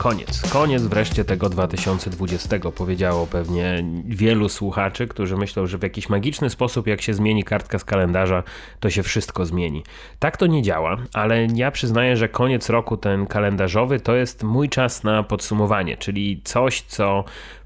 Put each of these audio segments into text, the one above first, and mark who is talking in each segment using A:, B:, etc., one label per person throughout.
A: Koniec. Koniec wreszcie tego 2020 powiedziało pewnie wielu słuchaczy, którzy myślą, że w jakiś magiczny sposób, jak się zmieni kartka z kalendarza, to się wszystko zmieni. Tak to nie działa, ale ja przyznaję, że koniec roku ten kalendarzowy to jest mój czas na podsumowanie, czyli coś, co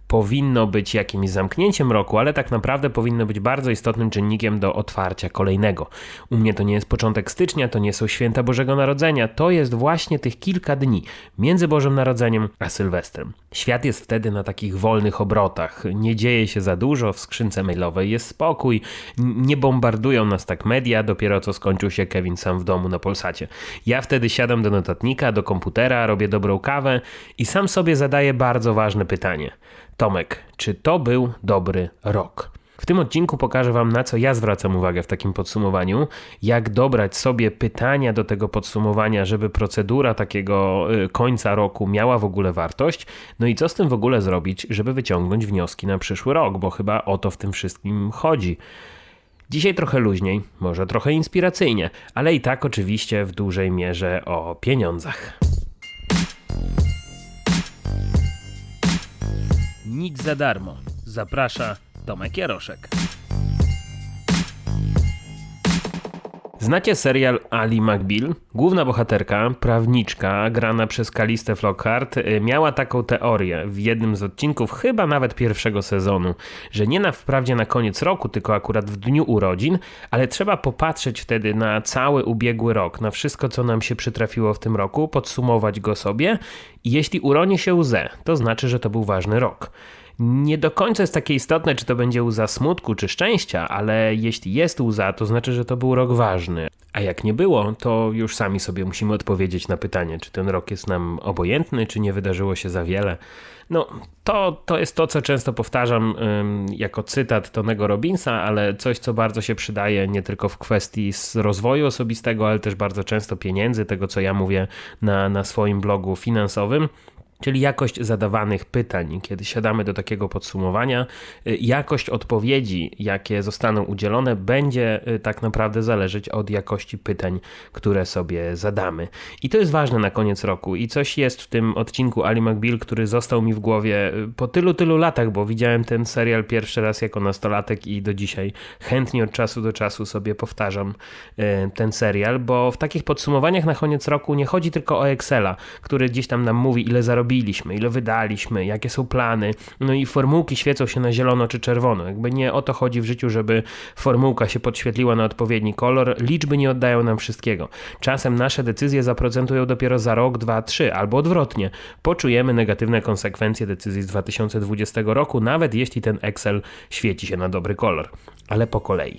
A: powinno być jakimś zamknięciem roku, ale tak naprawdę powinno być bardzo istotnym czynnikiem do otwarcia kolejnego. U mnie to nie jest początek stycznia, to nie są święta Bożego Narodzenia, to jest właśnie tych kilka dni między Bożym Narodzeniem a Sylwestrem. Świat jest wtedy na takich wolnych obrotach, nie dzieje się za dużo, w skrzynce mailowej jest spokój, nie bombardują nas tak media, dopiero co skończył się Kevin sam w domu na Polsacie. Ja wtedy siadam do notatnika, do komputera, robię dobrą kawę i sam sobie zadaję bardzo ważne pytanie. Tomek, czy to był dobry rok? W tym odcinku pokażę Wam, na co ja zwracam uwagę w takim podsumowaniu, jak dobrać sobie pytania do tego podsumowania, żeby procedura takiego y, końca roku miała w ogóle wartość, no i co z tym w ogóle zrobić, żeby wyciągnąć wnioski na przyszły rok, bo chyba o to w tym wszystkim chodzi. Dzisiaj trochę luźniej, może trochę inspiracyjnie, ale i tak oczywiście w dużej mierze o pieniądzach. Nic za darmo. Zaprasza Tomek Jaroszek. Znacie serial Ali McBeal? Główna bohaterka, prawniczka, grana przez Kalistę Flockhart, y, miała taką teorię w jednym z odcinków, chyba nawet pierwszego sezonu, że nie na wprawdzie na koniec roku, tylko akurat w dniu urodzin, ale trzeba popatrzeć wtedy na cały ubiegły rok, na wszystko, co nam się przytrafiło w tym roku, podsumować go sobie i jeśli uroni się łzę, to znaczy, że to był ważny rok nie do końca jest takie istotne, czy to będzie łza smutku czy szczęścia, ale jeśli jest łza, to znaczy, że to był rok ważny. A jak nie było, to już sami sobie musimy odpowiedzieć na pytanie, czy ten rok jest nam obojętny, czy nie wydarzyło się za wiele. No, to, to jest to, co często powtarzam ym, jako cytat Tonego Robinsa, ale coś, co bardzo się przydaje nie tylko w kwestii rozwoju osobistego, ale też bardzo często pieniędzy, tego, co ja mówię na, na swoim blogu finansowym czyli jakość zadawanych pytań. Kiedy siadamy do takiego podsumowania, y, jakość odpowiedzi, jakie zostaną udzielone, będzie y, tak naprawdę zależeć od jakości pytań, które sobie zadamy. I to jest ważne na koniec roku. I coś jest w tym odcinku Ali McBeal, który został mi w głowie y, po tylu, tylu latach, bo widziałem ten serial pierwszy raz jako nastolatek i do dzisiaj chętnie od czasu do czasu sobie powtarzam ten serial, bo w takich podsumowaniach na koniec roku nie chodzi tylko o Excela, który gdzieś tam nam mówi, ile zarobiliśmy ile wydaliśmy, jakie są plany. No i formułki świecą się na zielono czy czerwono. Jakby nie o to chodzi w życiu, żeby formułka się podświetliła na odpowiedni kolor. Liczby nie oddają nam wszystkiego. Czasem nasze decyzje zaprocentują dopiero za rok, dwa, trzy, albo odwrotnie. Poczujemy negatywne konsekwencje decyzji z 2020 roku, nawet jeśli ten Excel świeci się na dobry kolor. Ale po kolei.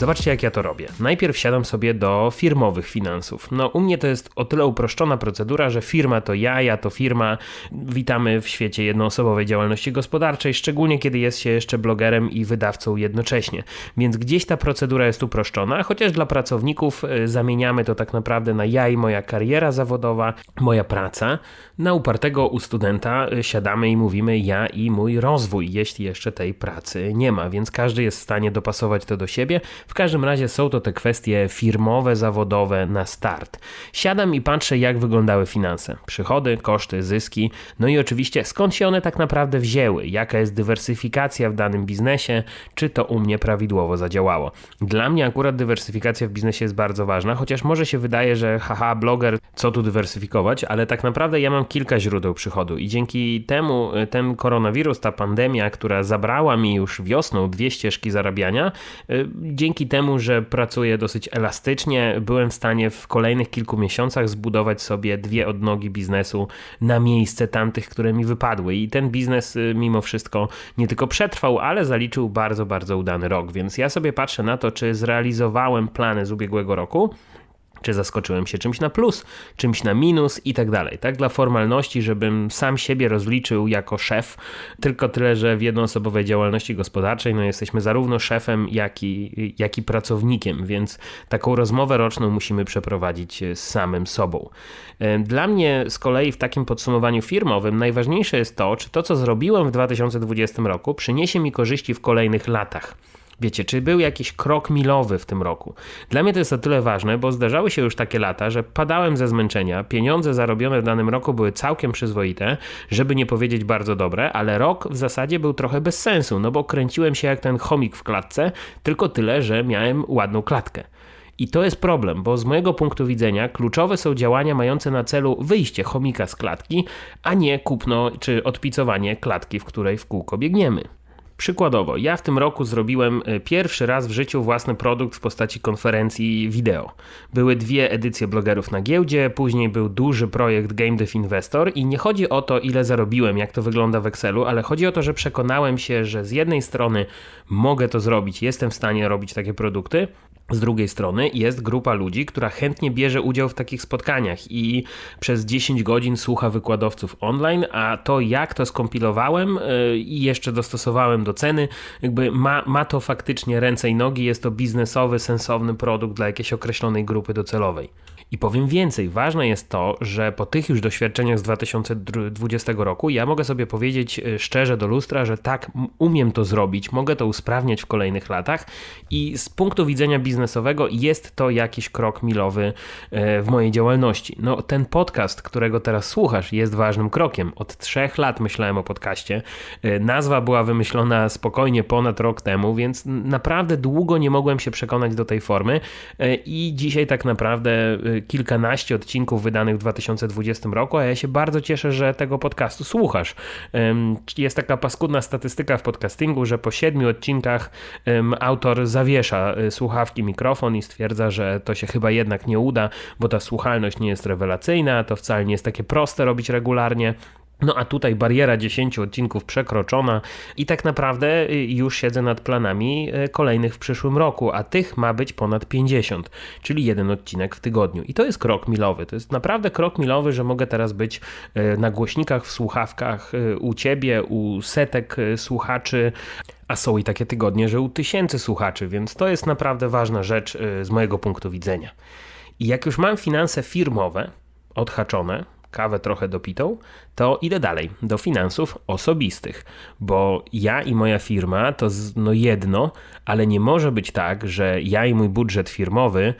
A: Zobaczcie, jak ja to robię. Najpierw siadam sobie do firmowych finansów. No, u mnie to jest o tyle uproszczona procedura, że firma to ja, ja to firma. Witamy w świecie jednoosobowej działalności gospodarczej, szczególnie kiedy jest się jeszcze blogerem i wydawcą jednocześnie. Więc gdzieś ta procedura jest uproszczona, chociaż dla pracowników y, zamieniamy to tak naprawdę na ja i moja kariera zawodowa, moja praca. Na upartego u studenta y, siadamy i mówimy ja i mój rozwój, jeśli jeszcze tej pracy nie ma, więc każdy jest w stanie dopasować to do siebie. W każdym razie są to te kwestie firmowe, zawodowe na start. Siadam i patrzę, jak wyglądały finanse. Przychody, koszty, zyski, no i oczywiście skąd się one tak naprawdę wzięły, jaka jest dywersyfikacja w danym biznesie, czy to u mnie prawidłowo zadziałało. Dla mnie akurat dywersyfikacja w biznesie jest bardzo ważna, chociaż może się wydaje, że haha, bloger, co tu dywersyfikować, ale tak naprawdę ja mam kilka źródeł przychodu i dzięki temu y, ten koronawirus, ta pandemia, która zabrała mi już wiosną dwie ścieżki zarabiania, y, dzięki dzięki temu, że pracuję dosyć elastycznie, byłem w stanie w kolejnych kilku miesiącach zbudować sobie dwie odnogi biznesu na miejsce tamtych, które mi wypadły. I ten biznes y, mimo wszystko nie tylko przetrwał, ale zaliczył bardzo, bardzo udany rok. Więc ja sobie patrzę na to, czy zrealizowałem plany z ubiegłego roku czy zaskoczyłem się czymś na plus, czymś na minus i tak dalej. Tak dla formalności, żebym sam siebie rozliczył jako szef, tylko tyle, że w jednoosobowej działalności gospodarczej no jesteśmy zarówno szefem, jak i, jak i pracownikiem, więc taką rozmowę roczną musimy przeprowadzić z samym sobą. E, dla mnie z kolei w takim podsumowaniu firmowym najważniejsze jest to, czy to, co zrobiłem w 2020 roku, przyniesie mi korzyści w kolejnych latach. Wiecie, czy był jakiś krok milowy w tym roku? Dla mnie to jest o tyle ważne, bo zdarzały się już takie lata, że padałem ze zmęczenia, pieniądze zarobione w danym roku były całkiem przyzwoite, żeby nie powiedzieć bardzo dobre, ale rok w zasadzie był trochę bez sensu, no bo kręciłem się jak ten chomik w klatce, tylko tyle, że miałem ładną klatkę. I to jest problem, bo z mojego punktu widzenia kluczowe są działania mające na celu wyjście chomika z klatki, a nie kupno czy odpicowanie klatki, w której w kółko biegniemy. Przykładowo, ja w tym roku zrobiłem e, pierwszy raz w życiu własny produkt w postaci konferencji wideo. Były dwie edycje blogerów na giełdzie, później był duży projekt Game Dev Investor i nie chodzi o to, ile zarobiłem, jak to wygląda w Excelu, ale chodzi o to, że przekonałem się, że z jednej strony mogę to zrobić, jestem w stanie robić takie produkty, z drugiej strony jest grupa ludzi, która chętnie bierze udział w takich spotkaniach i przez 10 godzin słucha wykładowców online, a to jak to skompilowałem y, i jeszcze dostosowałem do ceny, jakby ma, ma to faktycznie ręce i nogi, jest to biznesowy, sensowny produkt dla jakiejś określonej grupy docelowej. I powiem więcej, ważne jest to, że po tych już doświadczeniach z 2020 roku ja mogę sobie powiedzieć e, szczerze do lustra, że tak, umiem to zrobić, mogę to usprawniać w kolejnych latach i z punktu widzenia biznesowego jest to jakiś krok milowy e, w mojej działalności. No, ten podcast, którego teraz słuchasz, jest ważnym krokiem. Od trzech lat myślałem o podcaście. E, nazwa była wymyślona spokojnie ponad rok temu, więc naprawdę długo nie mogłem się przekonać do tej formy i dzisiaj tak naprawdę kilkanaście odcinków wydanych w 2020 roku, a ja się bardzo cieszę, że tego podcastu słuchasz. Jest taka paskudna statystyka w podcastingu, że po siedmiu odcinkach autor zawiesza y, słuchawki, mikrofon i stwierdza, że to się chyba jednak nie uda, bo ta słuchalność nie jest rewelacyjna, to wcale nie jest takie proste robić regularnie. No a tutaj bariera 10 odcinków przekroczona i tak naprawdę y, już siedzę nad planami y, kolejnych w przyszłym roku, a tych ma być ponad 50, czyli jeden odcinek w tygodniu. I to jest krok milowy. To jest naprawdę krok milowy, że mogę teraz być y, na głośnikach, w słuchawkach u ciebie, u setek słuchaczy. A są i takie tygodnie, że u tysięcy słuchaczy, więc to jest naprawdę ważna rzecz z mojego punktu widzenia. I jak już mam finanse firmowe odhaczone, kawę trochę dopitą, to idę dalej do finansów osobistych, bo ja i moja firma to no jedno, ale nie może być tak, że ja i mój budżet firmowy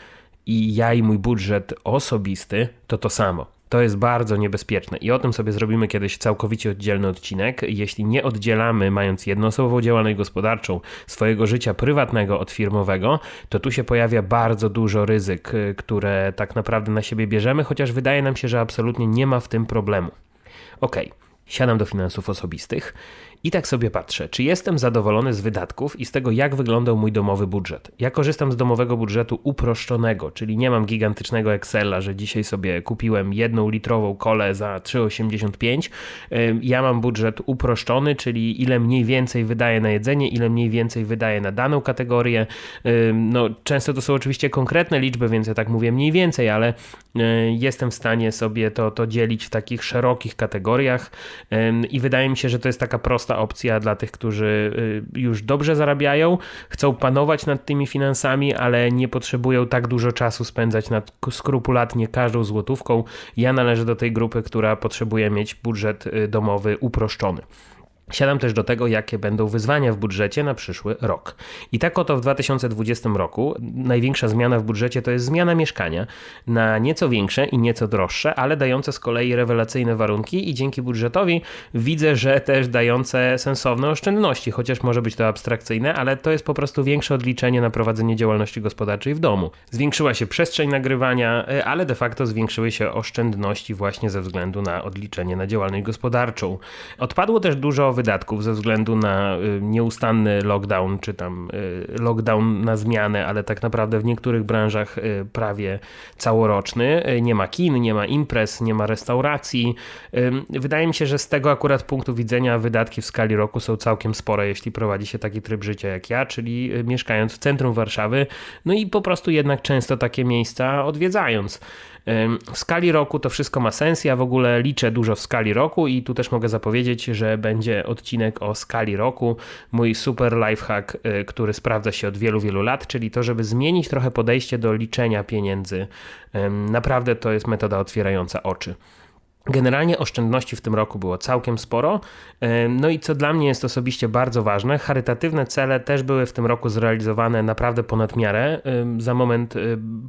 A: i ja i mój budżet osobisty to to samo. To jest bardzo niebezpieczne i o tym sobie zrobimy kiedyś całkowicie oddzielny odcinek. Jeśli nie oddzielamy, mając jednoosobową działalność gospodarczą, swojego życia prywatnego od firmowego, to tu się pojawia bardzo dużo ryzyk, y, które tak naprawdę na siebie bierzemy, chociaż wydaje nam się, że absolutnie nie ma w tym problemu. Ok, siadam do finansów osobistych i tak sobie patrzę, czy jestem zadowolony z wydatków i z tego, jak wyglądał mój domowy budżet. Ja korzystam z domowego budżetu uproszczonego, czyli nie mam gigantycznego Excela, że dzisiaj sobie kupiłem jedną litrową kolę za 3,85. Ja mam budżet uproszczony, czyli ile mniej więcej wydaję na jedzenie, ile mniej więcej wydaję na daną kategorię. No, często to są oczywiście konkretne liczby, więc ja tak mówię mniej więcej, ale jestem w stanie sobie to, to dzielić w takich szerokich kategoriach i wydaje mi się, że to jest taka prosta prosta opcja dla tych, którzy y, już dobrze zarabiają, chcą panować nad tymi finansami, ale nie potrzebują tak dużo czasu spędzać nad skrupulatnie każdą złotówką. Ja należę do tej grupy, która potrzebuje mieć budżet y, domowy uproszczony. Siadam też do tego, jakie będą wyzwania w budżecie na przyszły rok. I tak oto w 2020 roku największa zmiana w budżecie to jest zmiana mieszkania na nieco większe i nieco droższe, ale dające z kolei rewelacyjne warunki i dzięki budżetowi widzę, że też dające sensowne oszczędności, chociaż może być to abstrakcyjne, ale to jest po prostu większe odliczenie na prowadzenie działalności gospodarczej w domu. Zwiększyła się przestrzeń nagrywania, e, ale de facto zwiększyły się oszczędności właśnie ze względu na odliczenie na działalność gospodarczą. Odpadło też dużo wydatków ze względu na y, nieustanny lockdown, czy tam y, lockdown na zmianę, ale tak naprawdę w niektórych branżach y, prawie całoroczny. Nie ma kin, nie ma imprez, nie ma restauracji. Wydaje mi się, że z tego akurat punktu widzenia wydatki w skali roku są całkiem spore, jeśli prowadzi się taki tryb życia jak ja, czyli mieszkając w centrum Warszawy, no i po prostu jednak często takie miejsca odwiedzając. W skali roku to wszystko ma sens. Ja w ogóle liczę dużo w skali roku i tu też mogę zapowiedzieć, że będzie odcinek o skali roku. Mój super lifehack, y, który sprawdza się od wielu, wielu lat, czyli to, żeby zmienić trochę podejście do liczenia pieniędzy. Naprawdę to jest metoda otwierająca oczy. Generalnie oszczędności w tym roku było całkiem sporo. No i co dla mnie jest osobiście bardzo ważne, charytatywne cele też były w tym roku zrealizowane naprawdę ponad miarę. Za moment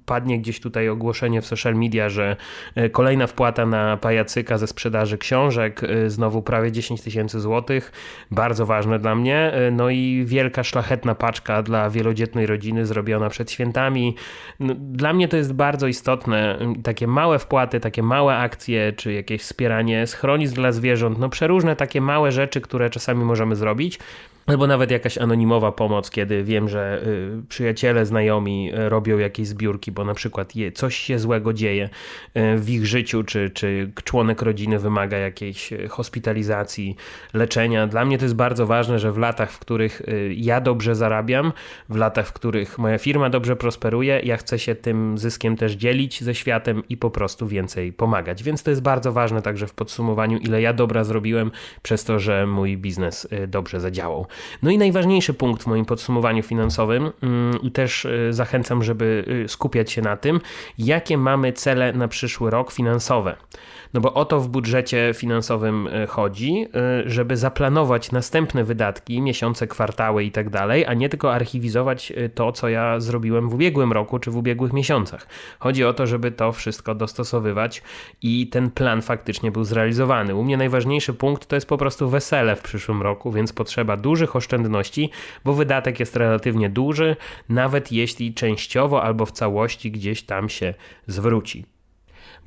A: padnie gdzieś tutaj ogłoszenie w social media, że e, kolejna wpłata na pajacyka ze sprzedaży książek, e, znowu prawie 10 tysięcy złotych, bardzo ważne dla mnie. E, no i wielka szlachetna paczka dla wielodzietnej rodziny zrobiona przed świętami. No, dla mnie to jest bardzo istotne, takie małe wpłaty, takie małe akcje, czy jakieś wspieranie schronisk dla zwierząt, no przeróżne takie małe rzeczy, które czasami możemy zrobić. Albo nawet jakaś anonimowa pomoc, kiedy wiem, że y, przyjaciele, znajomi y, robią jakieś zbiórki, bo na przykład coś się złego dzieje y, w ich życiu, czy, czy członek rodziny wymaga jakiejś hospitalizacji, leczenia. Dla mnie to jest bardzo ważne, że w latach, w których ja dobrze zarabiam, w latach, w których moja firma dobrze prosperuje, ja chcę się tym zyskiem też dzielić ze światem i po prostu więcej pomagać. Więc to jest bardzo ważne także w podsumowaniu, ile ja dobra zrobiłem przez to, że mój biznes dobrze zadziałał. No i najważniejszy punkt w moim podsumowaniu finansowym, mm, i też y, zachęcam, żeby y, skupiać się na tym, jakie mamy cele na przyszły rok finansowe. No bo o to w budżecie finansowym e, chodzi, e, żeby zaplanować następne wydatki, miesiące, kwartały i tak dalej, a nie tylko archiwizować e, to, co ja zrobiłem w ubiegłym roku czy w ubiegłych miesiącach. Chodzi o to, żeby to wszystko dostosowywać i ten plan faktycznie był zrealizowany. U mnie najważniejszy punkt to jest po prostu wesele w przyszłym roku, więc potrzeba dużych oszczędności, bo wydatek jest relatywnie duży, nawet jeśli częściowo albo w całości gdzieś tam się zwróci.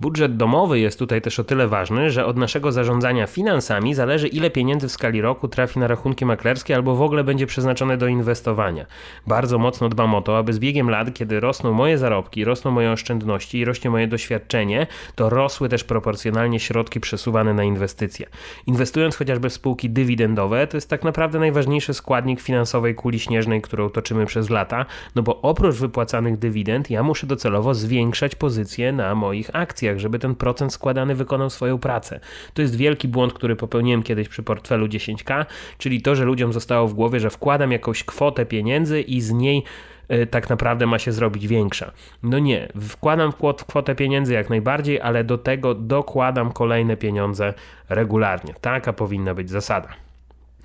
A: Budżet domowy jest tutaj też o tyle ważny, że od naszego zarządzania finansami zależy ile pieniędzy w skali roku trafi na rachunki maklerskie albo w ogóle będzie przeznaczone do inwestowania. Bardzo mocno dbam o to, aby z biegiem lat, kiedy rosną moje zarobki, rosną moje oszczędności i rośnie moje doświadczenie, to rosły też proporcjonalnie środki przesuwane na inwestycje. Inwestując chociażby w spółki dywidendowe, to jest tak naprawdę najważniejszy składnik finansowej kuli śnieżnej, którą toczymy przez lata, no bo oprócz wypłacanych dywidend, ja muszę docelowo zwiększać pozycje na moich akcjach akcjach, żeby ten procent składany wykonał swoją pracę. To jest wielki błąd, który popełniłem kiedyś przy portfelu 10K, czyli to, że ludziom zostało w głowie, że wkładam jakąś kwotę pieniędzy i z niej y, tak naprawdę ma się zrobić większa. No nie, wkładam w kwotę pieniędzy jak najbardziej, ale do tego dokładam kolejne pieniądze regularnie. Taka powinna być zasada.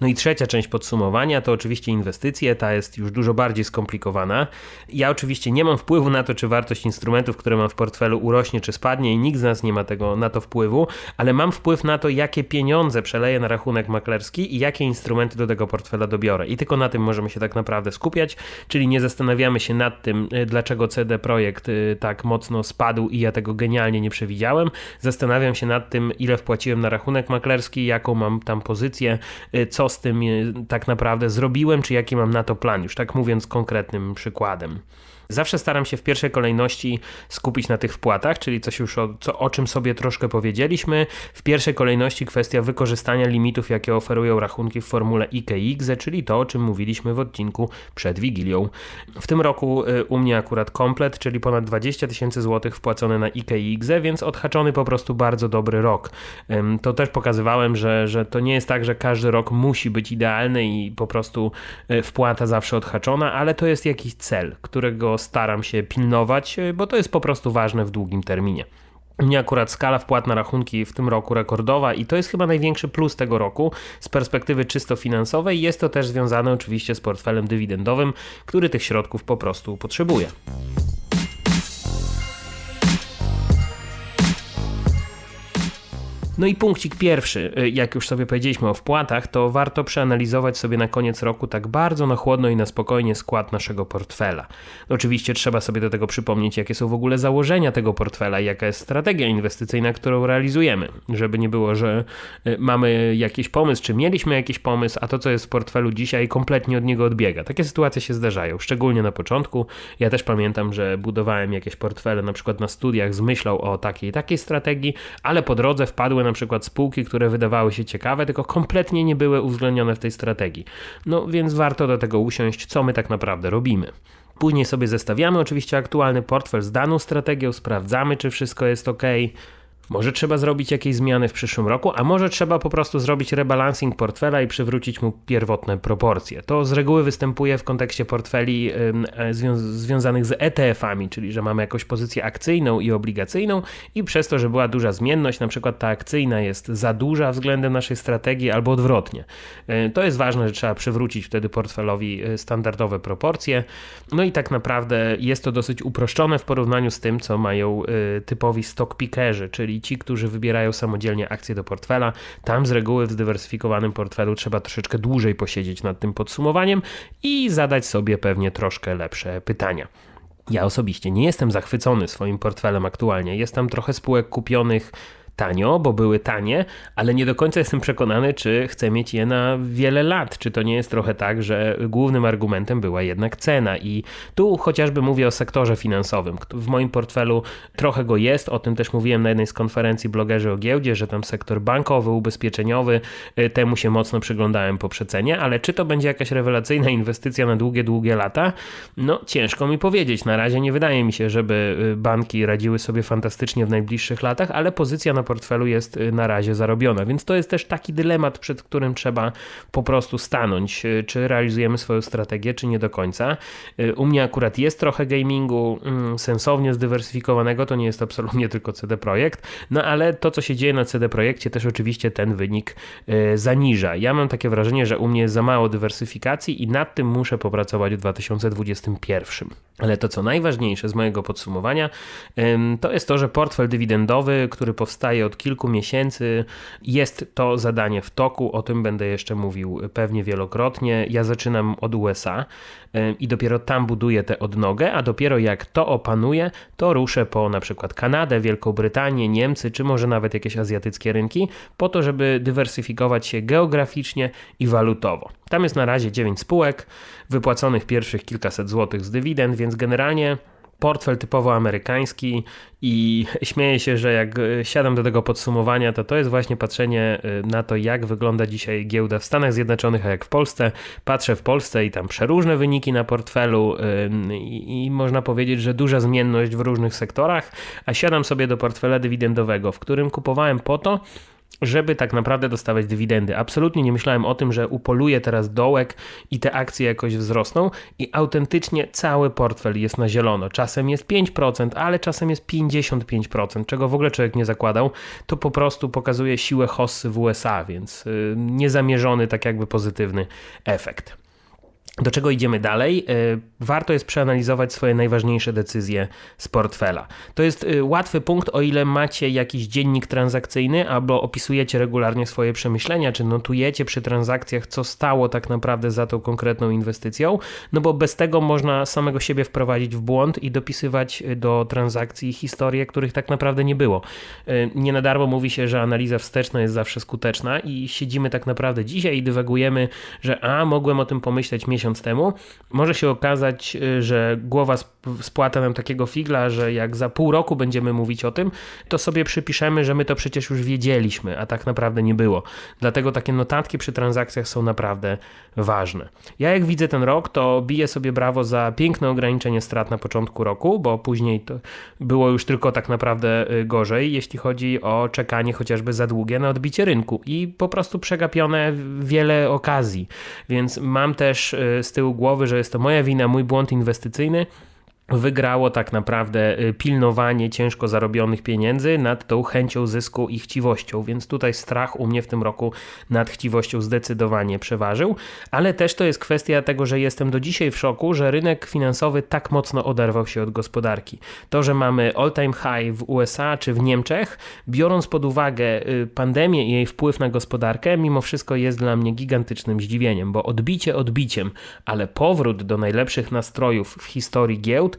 A: No i trzecia część podsumowania to oczywiście inwestycje, ta jest już dużo bardziej skomplikowana. Ja oczywiście nie mam wpływu na to, czy wartość instrumentów, które mam w portfelu urośnie czy spadnie i nikt z nas nie ma tego na to wpływu, ale mam wpływ na to, jakie pieniądze przeleję na rachunek maklerski i jakie instrumenty do tego portfela dobiorę. I tylko na tym możemy się tak naprawdę skupiać, czyli nie zastanawiamy się nad tym, y, dlaczego CD Projekt y, tak mocno spadł i ja tego genialnie nie przewidziałem. Zastanawiam się nad tym, ile wpłaciłem na rachunek maklerski, jaką mam tam pozycję, y, z tym e, tak naprawdę zrobiłem, czy jaki mam na to plan, już tak mówiąc konkretnym przykładem. Zawsze staram się w pierwszej kolejności skupić na tych wpłatach, czyli coś już o, co, o czym sobie troszkę powiedzieliśmy. W pierwszej kolejności kwestia wykorzystania limitów, jakie oferują rachunki w formule IKX, czyli to, o czym mówiliśmy w odcinku przed Wigilią. W tym roku y, u mnie akurat komplet, czyli ponad 20 tysięcy złotych wpłacone na IKX, więc odhaczony po prostu bardzo dobry rok. To też pokazywałem, że, że to nie jest tak, że każdy rok musi być idealny i po prostu y, wpłata zawsze odhaczona, ale to jest jakiś cel, którego staram się pilnować, e, bo to jest po prostu ważne w długim terminie. Mnie akurat skala wpłat na rachunki w tym roku rekordowa i to jest chyba największy plus tego roku z perspektywy czysto finansowej. Jest to też związane oczywiście z portfelem dywidendowym, który tych środków po prostu potrzebuje. No i punkcik pierwszy, y, jak już sobie powiedzieliśmy o wpłatach, to warto przeanalizować sobie na koniec roku tak bardzo na chłodno i na spokojnie skład naszego portfela. Oczywiście trzeba sobie do tego przypomnieć, jakie są w ogóle założenia tego portfela i jaka jest strategia inwestycyjna, którą realizujemy, żeby nie było, że y, mamy jakiś pomysł, czy mieliśmy jakiś pomysł, a to, co jest w portfelu dzisiaj, kompletnie od niego odbiega. Takie sytuacje się zdarzają, szczególnie na początku. Ja też pamiętam, że budowałem jakieś portfele, na przykład na studiach, z myślą o takiej takiej strategii, ale po drodze wpadły na przykład spółki, które wydawały się ciekawe, tylko kompletnie nie były uwzględnione w tej strategii. No więc warto do tego usiąść, co my tak naprawdę robimy. Później sobie zestawiamy oczywiście aktualny portfel z daną strategią, sprawdzamy, czy wszystko jest ok. Może trzeba zrobić jakieś zmiany w przyszłym roku, a może trzeba po prostu zrobić rebalancing portfela i przywrócić mu pierwotne proporcje. To z reguły występuje w kontekście portfeli e, zwią związanych z ETF-ami, czyli że mamy jakąś pozycję akcyjną i obligacyjną i przez to, że była duża zmienność, na przykład ta akcyjna jest za duża względem naszej strategii albo odwrotnie. E, to jest ważne, że trzeba przywrócić wtedy portfelowi e, standardowe proporcje. No i tak naprawdę jest to dosyć uproszczone w porównaniu z tym, co mają typowi stock pickerzy, czyli ci, którzy wybierają samodzielnie akcje do portfela. Tam z reguły w zdywersyfikowanym portfelu trzeba troszeczkę dłużej posiedzieć nad tym podsumowaniem i zadać sobie pewnie troszkę lepsze pytania. Ja osobiście nie jestem zachwycony swoim portfelem aktualnie. Jest tam trochę spółek kupionych tanio, bo były tanie, ale nie do końca jestem przekonany, czy chcę mieć je na wiele lat. Czy to nie jest trochę tak, że głównym argumentem była jednak cena. I tu chociażby mówię o sektorze finansowym. W moim portfelu trochę go jest, o tym też mówiłem na jednej z konferencji blogerzy o giełdzie, że tam sektor bankowy, ubezpieczeniowy, y, temu się mocno przyglądałem po przecenie, ale czy to będzie jakaś rewelacyjna inwestycja na długie, długie lata? No ciężko mi powiedzieć. Na razie nie wydaje mi się, żeby y, banki radziły sobie fantastycznie w najbliższych latach, ale pozycja na portfelu jest y, na razie zarobiona. Więc to jest też taki dylemat, przed którym trzeba po prostu stanąć, y, czy realizujemy swoją strategię, czy nie do końca. Y, u mnie akurat jest trochę gamingu mm, sensownie zdywersyfikowanego, to nie jest absolutnie tylko CD Projekt, no ale to, co się dzieje na CD Projekcie, też oczywiście ten wynik zaniża. Ja mam takie wrażenie, że u mnie jest za mało dywersyfikacji i nad tym muszę popracować w 2021. Ale to, co najważniejsze z mojego podsumowania, to jest to, że portfel dywidendowy, który powstaje od kilku miesięcy. Jest to zadanie w toku, o tym będę jeszcze mówił pewnie wielokrotnie. Ja zaczynam od USA i dopiero tam buduję tę odnogę, a dopiero jak to opanuję, to ruszę po na przykład Kanadę, Wielką Brytanię, Niemcy, czy może nawet jakieś azjatyckie rynki, po to, żeby dywersyfikować się geograficznie i walutowo. Tam jest na razie 9 spółek, wypłaconych pierwszych kilkaset złotych z dywidend, więc generalnie portfel typowo amerykański i śmieję się, że jak e, siadam do tego podsumowania, to to jest właśnie patrzenie e, na to, jak wygląda dzisiaj giełda w Stanach Zjednoczonych, a jak w Polsce. Patrzę w Polsce i tam przeróżne wyniki na portfelu i, i można powiedzieć, że duża zmienność w różnych sektorach, a siadam sobie do portfela dywidendowego, w którym kupowałem po to, żeby tak naprawdę dostawać dywidendy. Absolutnie nie myślałem o tym, że upoluję teraz dołek i te akcje jakoś wzrosną i autentycznie cały portfel jest na zielono. Czasem jest 5%, ale czasem jest 55%, czego w ogóle człowiek nie zakładał. To po prostu pokazuje siłę hossy w USA, więc yy, niezamierzony tak jakby pozytywny efekt. Do czego idziemy dalej? E, warto jest przeanalizować swoje najważniejsze decyzje z portfela. To jest e, łatwy punkt, o ile macie jakiś dziennik transakcyjny albo opisujecie regularnie swoje przemyślenia, czy notujecie przy transakcjach, co stało tak naprawdę za tą konkretną inwestycją, no bo bez tego można samego siebie wprowadzić w błąd i dopisywać e, do transakcji historie, których tak naprawdę nie było. Nie na darmo mówi się, że analiza wsteczna jest zawsze skuteczna i siedzimy tak naprawdę dzisiaj i dywagujemy, że a, mogłem o tym pomyśleć miesiąc miesiąc temu, może się okazać, y, że głowa spłata nam takiego figla, że jak za pół roku będziemy mówić o tym, to sobie przypiszemy, że my to przecież już wiedzieliśmy, a tak naprawdę nie było. Dlatego takie notatki przy transakcjach są naprawdę ważne. Ja jak widzę ten rok, to biję sobie brawo za piękne ograniczenie strat na początku roku, bo później było już tylko tak naprawdę y, gorzej, jeśli chodzi o czekanie chociażby za długie na odbicie rynku i po prostu przegapione wiele okazji. Więc mam też y, z tyłu głowy, że jest to moja wina, mój błąd inwestycyjny wygrało tak naprawdę y, pilnowanie ciężko zarobionych pieniędzy nad tą chęcią zysku i chciwością, więc tutaj strach u mnie w tym roku nad chciwością zdecydowanie przeważył, ale też to jest kwestia tego, że jestem do dzisiaj w szoku, że rynek finansowy tak mocno oderwał się od gospodarki. To, że mamy all-time high w USA czy w Niemczech, biorąc pod uwagę y, pandemię i jej wpływ na gospodarkę, mimo wszystko jest dla mnie gigantycznym zdziwieniem, bo odbicie odbiciem, ale powrót do najlepszych nastrojów w historii giełd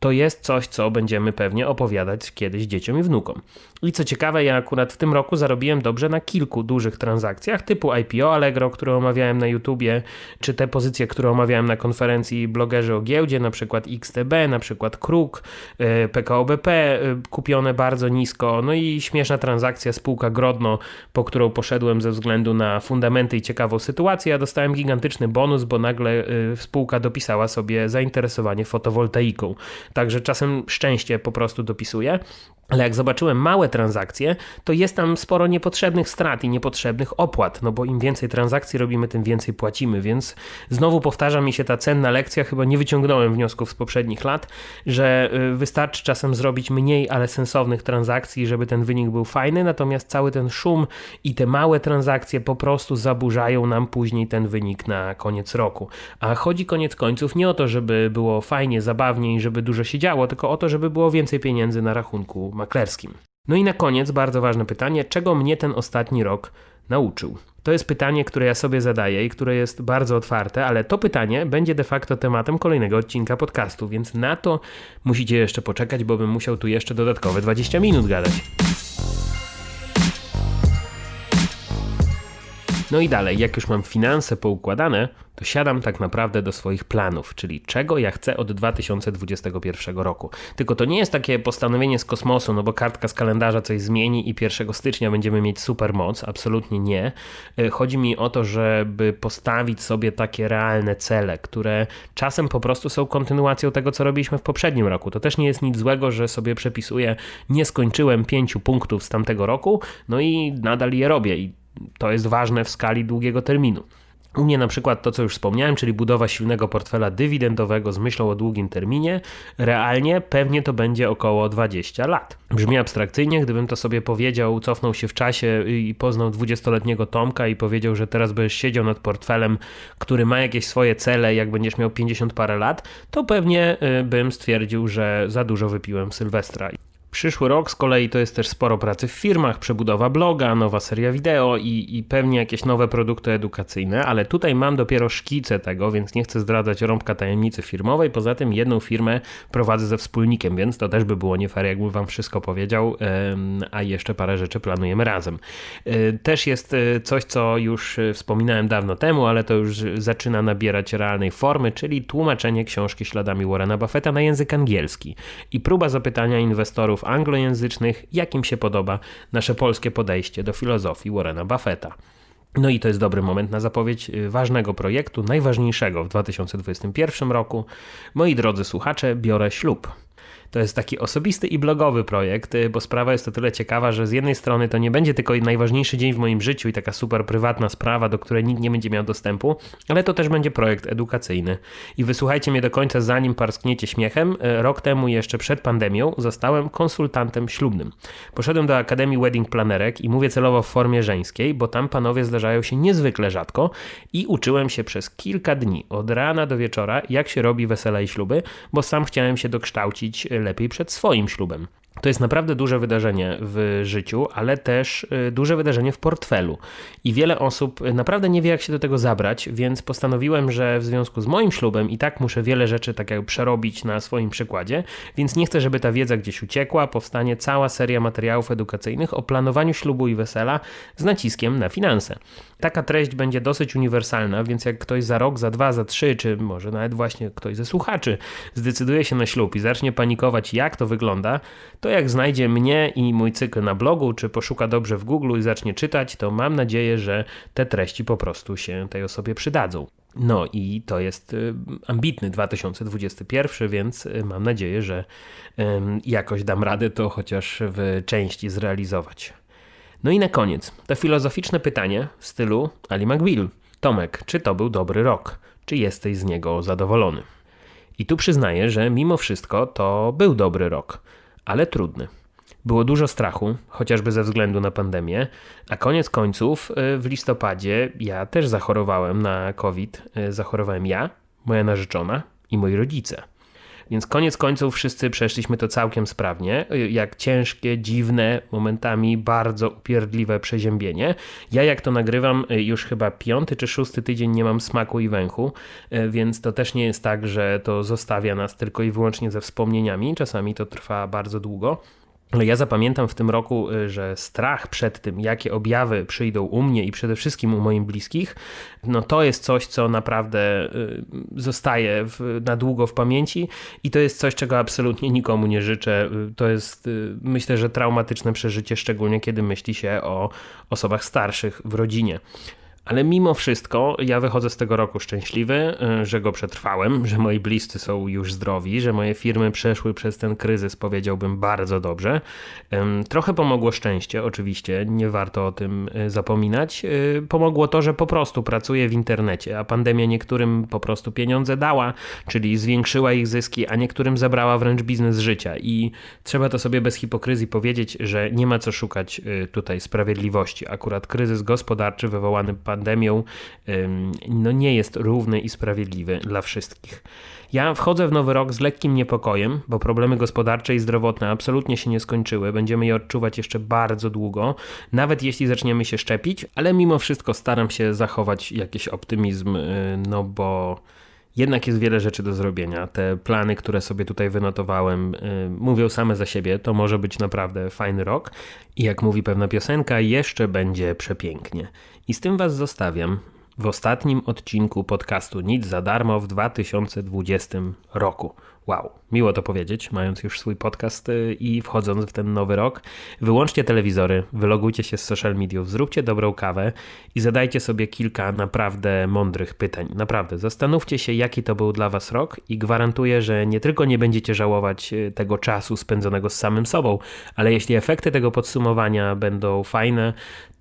A: to jest coś, co będziemy pewnie opowiadać kiedyś dzieciom i wnukom. I co ciekawe, ja akurat w tym roku zarobiłem dobrze na kilku dużych transakcjach, typu IPO Allegro, które omawiałem na YouTubie, czy te pozycje, które omawiałem na konferencji blogerzy o giełdzie, na przykład XTB, na przykład Kruk, e, PKO BP, e, kupione bardzo nisko, no i śmieszna transakcja spółka Grodno, po którą poszedłem ze względu na fundamenty i ciekawą sytuację, ja dostałem gigantyczny bonus, bo nagle e, spółka dopisała sobie zainteresowanie fotowoltaiką. Także czasem szczęście po prostu dopisuje. Ale jak zobaczyłem małe transakcje, to jest tam sporo niepotrzebnych strat i niepotrzebnych opłat, no bo im więcej transakcji robimy, tym więcej płacimy, więc znowu powtarza mi się ta cenna lekcja, chyba nie wyciągnąłem wniosków z poprzednich lat, że y, wystarczy czasem zrobić mniej, ale sensownych transakcji, żeby ten wynik był fajny, natomiast cały ten szum i te małe transakcje po prostu zaburzają nam później ten wynik na koniec roku. A chodzi koniec końców nie o to, żeby było fajnie, zabawnie i żeby dużo się działo, tylko o to, żeby było więcej pieniędzy na rachunku maklerskim. No i na koniec bardzo ważne pytanie, czego mnie ten ostatni rok nauczył? To jest pytanie, które ja sobie zadaję i które jest bardzo otwarte, ale to pytanie będzie de facto tematem kolejnego odcinka podcastu, więc na to musicie jeszcze poczekać, bo bym musiał tu jeszcze dodatkowe 20 minut gadać. No i dalej, jak już mam finanse poukładane, to siadam tak naprawdę do swoich planów, czyli czego ja chcę od 2021 roku. Tylko to nie jest takie postanowienie z kosmosu, no bo kartka z kalendarza coś zmieni i 1 stycznia będziemy mieć super moc, absolutnie nie. E, chodzi mi o to, żeby postawić sobie takie realne cele, które czasem po prostu są kontynuacją tego, co robiliśmy w poprzednim roku. To też nie jest nic złego, że sobie przepisuję, nie skończyłem pięciu punktów z tamtego roku, no i nadal je robię i to jest ważne w skali długiego terminu. U mnie na przykład to, co już wspomniałem, czyli budowa silnego portfela dywidendowego z myślą o długim terminie, realnie pewnie to będzie około 20 lat. Brzmi abstrakcyjnie, gdybym to sobie powiedział, cofnął się w czasie i poznał 20-letniego Tomka i powiedział, że teraz będziesz siedział nad portfelem, który ma jakieś swoje cele, jak będziesz miał 50 parę lat, to pewnie y, bym stwierdził, że za dużo wypiłem Sylwestra. Przyszły rok z kolei to jest też sporo pracy w firmach, przebudowa bloga, nowa seria wideo i, i, pewnie jakieś nowe produkty edukacyjne, ale tutaj mam dopiero szkice tego, więc nie chcę zdradzać rąbka tajemnicy firmowej. Poza tym jedną firmę prowadzę ze wspólnikiem, więc to też by było nie fair, jakbym wam wszystko powiedział, a jeszcze parę rzeczy planujemy razem. E, też jest e, coś, co już e, wspominałem dawno temu, ale to już zaczyna nabierać realnej formy, czyli tłumaczenie książki śladami Warrena Buffetta na język angielski i próba zapytania inwestorów anglojęzycznych, jakim się podoba nasze polskie podejście do filozofii Warrena Buffetta. No i to jest dobry moment na zapowiedź y, ważnego projektu, najważniejszego w 2021 roku. Moi drodzy słuchacze, biorę ślub. To jest taki osobisty i blogowy projekt, y, bo sprawa jest o tyle ciekawa, że z jednej strony to nie będzie tylko najważniejszy dzień w moim życiu i taka super prywatna sprawa, do której nikt nie będzie miał dostępu, ale to też będzie projekt edukacyjny. I wysłuchajcie mnie do końca, zanim parskniecie śmiechem. Y, rok temu, jeszcze przed pandemią, zostałem konsultantem ślubnym. Poszedłem do Akademii Wedding Planerek i mówię celowo w formie żeńskiej, bo tam panowie zdarzają się niezwykle rzadko i uczyłem się przez kilka dni, od rana do wieczora, jak się robi wesela i śluby, bo sam chciałem się dokształcić y, lepiej przed swoim ślubem. To jest naprawdę duże wydarzenie w życiu, ale też y, duże wydarzenie w portfelu. I wiele osób naprawdę nie wie, jak się do tego zabrać, więc postanowiłem, że w związku z moim ślubem i tak muszę wiele rzeczy tak jak przerobić na swoim przykładzie, więc nie chcę, żeby ta wiedza gdzieś uciekła. Powstanie cała seria materiałów edukacyjnych o planowaniu ślubu i wesela z naciskiem na finanse. Taka treść będzie dosyć uniwersalna, więc jak ktoś za rok, za dwa, za trzy, czy może nawet właśnie ktoś ze słuchaczy zdecyduje się na ślub i zacznie panikować, jak to wygląda, to jak znajdzie mnie i mój cykl na blogu, czy poszuka dobrze w Google i zacznie czytać, to mam nadzieję, że te treści po prostu się tej osobie przydadzą. No i to jest y, ambitny 2021, więc y, mam nadzieję, że jakoś dam radę to chociaż w części zrealizować. No i na koniec, to filozoficzne pytanie w stylu Ali McBeal. Tomek, czy to był dobry rok? Czy jesteś z niego zadowolony? I tu przyznaję, że mimo wszystko to był dobry rok, ale trudny. Było dużo strachu, chociażby ze względu na pandemię, a koniec końców y, w listopadzie ja też zachorowałem na COVID. Y, zachorowałem ja, moja narzeczona i moi rodzice. Więc koniec końców wszyscy przeszliśmy to całkiem sprawnie. Jak ciężkie, dziwne, momentami bardzo upierdliwe przeziębienie. Ja jak to nagrywam, już chyba piąty czy szósty tydzień nie mam smaku i węchu, więc to też nie jest tak, że to zostawia nas tylko i wyłącznie ze wspomnieniami. Czasami to trwa bardzo długo. Ja zapamiętam w tym roku, y, że strach przed tym, jakie objawy przyjdą u mnie i przede wszystkim u moich bliskich, no to jest coś, co naprawdę y, zostaje w, na długo w pamięci i to jest coś, czego absolutnie nikomu nie życzę. Y, to jest, myślę, że traumatyczne przeżycie, szczególnie kiedy myśli się o osobach starszych w rodzinie. Ale mimo wszystko ja wychodzę z tego roku szczęśliwy, y, że go przetrwałem, że moi bliscy są już zdrowi, że moje firmy przeszły przez ten kryzys, powiedziałbym, bardzo dobrze. Trochę pomogło szczęście, oczywiście, nie warto o tym y, zapominać. Y, pomogło to, że po prostu pracuję w internecie, a pandemia niektórym po prostu pieniądze dała, czyli zwiększyła ich zyski, a niektórym zabrała wręcz biznes życia. I trzeba to sobie bez hipokryzji powiedzieć, że nie ma co szukać tutaj sprawiedliwości. Akurat kryzys gospodarczy wywołany pandemią pandemią no nie jest równy i sprawiedliwy dla wszystkich. Ja wchodzę w nowy rok z lekkim niepokojem, bo problemy gospodarcze i zdrowotne absolutnie się nie skończyły. Będziemy je odczuwać jeszcze bardzo długo, nawet jeśli zaczniemy się szczepić, ale mimo wszystko staram się zachować jakiś optymizm, y, no bo jednak jest wiele rzeczy do zrobienia. Te plany, które sobie tutaj wynotowałem, yy, mówią same za siebie. To może być naprawdę fajny rok. I jak mówi pewna piosenka, jeszcze będzie przepięknie. I z tym Was zostawiam w ostatnim odcinku podcastu Nic za darmo w 2020 roku. Wow, miło to powiedzieć, mając już swój podcast y, i wchodząc w ten nowy rok. Wyłączcie telewizory, wylogujcie się z social mediów, zróbcie dobrą kawę i zadajcie sobie kilka naprawdę mądrych pytań. Naprawdę, zastanówcie się, jaki to był dla Was rok i gwarantuję, że nie tylko nie będziecie żałować y, tego czasu spędzonego z samym sobą, ale jeśli efekty tego podsumowania będą fajne,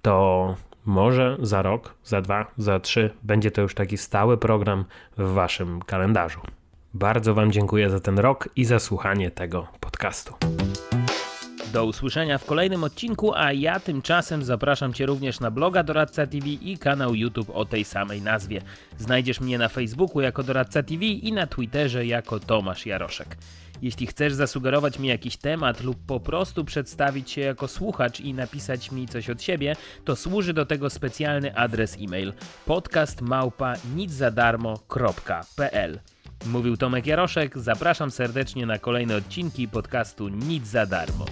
A: to może za rok, za dwa, za trzy będzie to już taki stały program w Waszym kalendarzu. Bardzo Wam dziękuję za ten rok i za słuchanie tego podcastu. Do usłyszenia w kolejnym odcinku, a ja tymczasem zapraszam Cię również na bloga Doradca TV i kanał YouTube o tej samej nazwie. Znajdziesz mnie na Facebooku jako Doradca TV i na Twitterze jako Tomasz Jaroszek. Jeśli chcesz zasugerować mi jakiś temat lub po prostu przedstawić się jako słuchacz i napisać mi coś od siebie, to służy do tego specjalny adres e-mail podcastmałpa.niczadarmo.pl Mówił Tomek Jaroszek, zapraszam serdecznie na kolejne odcinki podcastu Nic za darmo.